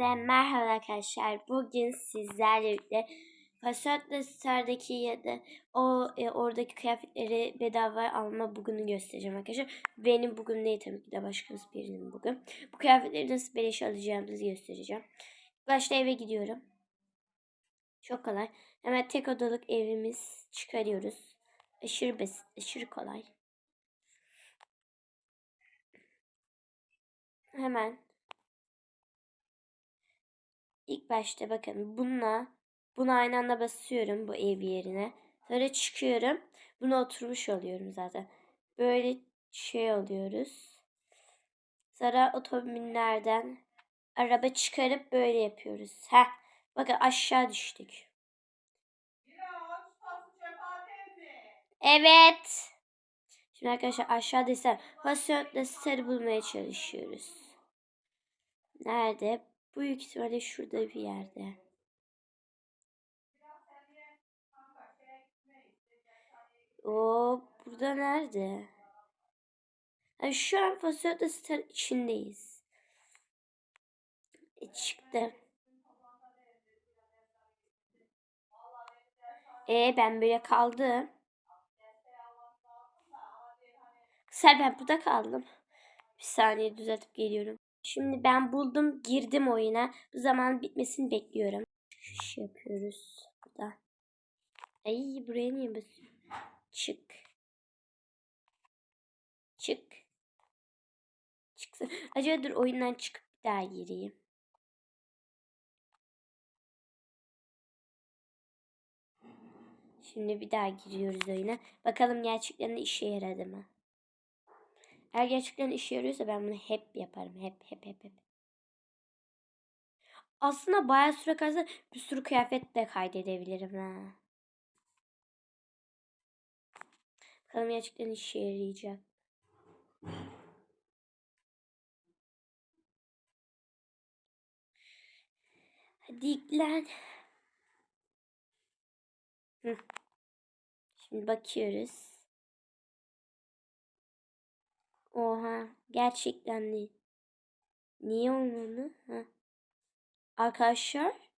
Hepinize merhaba arkadaşlar. Bugün sizlerle birlikte Fasatla Star'daki ya da o e, oradaki kıyafetleri bedava alma bugünü göstereceğim arkadaşlar. Benim bugün değil tabii ki de başkası birinin bugün. Bu kıyafetleri nasıl beleş alacağımızı göstereceğim. Başta eve gidiyorum. Çok kolay. Hemen tek odalık evimiz çıkarıyoruz. Aşırı basit, aşırı kolay. Hemen İlk başta bakın bununla bunu aynı anda basıyorum bu ev yerine. Sonra çıkıyorum. Buna oturmuş oluyorum zaten. Böyle şey oluyoruz. Sonra otomobillerden araba çıkarıp böyle yapıyoruz. Heh. Bakın aşağı düştük. Evet. Şimdi arkadaşlar aşağıdaysa Fasyon'da sarı bulmaya çalışıyoruz. Nerede? Bu büyük ihtimalle şurada bir yerde. O burada nerede? Yani şu an Fasyon'da Star içindeyiz. E çıktı. E ben böyle kaldım. Sen ben burada kaldım. Bir saniye düzeltip geliyorum. Şimdi ben buldum girdim oyuna. Bu zaman bitmesini bekliyorum. Çıkış yapıyoruz burada. Ay buraya niye basıyorum? Çık. Çık. Çıksın. Acaba dur oyundan çıkıp bir daha gireyim. Şimdi bir daha giriyoruz oyuna. Bakalım gerçekten işe yaradı mı? Eğer gerçekten işe yarıyorsa ben bunu hep yaparım. Hep hep hep hep. Aslında bayağı süre kalsa bir sürü kıyafet de kaydedebilirim ha. Bakalım gerçekten işe yarayacak. Hadi. Hı. Şimdi bakıyoruz. Oha gerçekten değil. Niye olmadı? Ha. Arkadaşlar.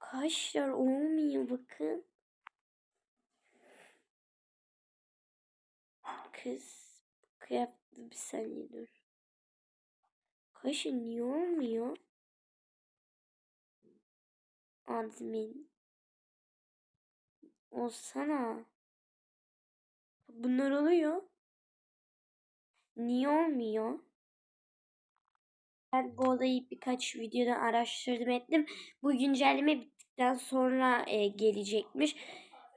Arkadaşlar olmuyor bakın. Kız kıyafet bir saniye dur. Arkadaşlar niye olmuyor? Admin. Olsana. Bunlar oluyor. Niye olmuyor? Ben bu olayı birkaç videodan araştırdım ettim. Bu güncelleme bittikten sonra e, gelecekmiş.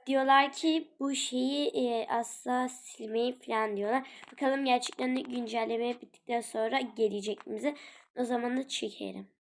Diyorlar ki bu şeyi e, asla silmeyi falan diyorlar. Bakalım gerçekten güncelleme bittikten sonra gelecek mi? O zaman da çekerim.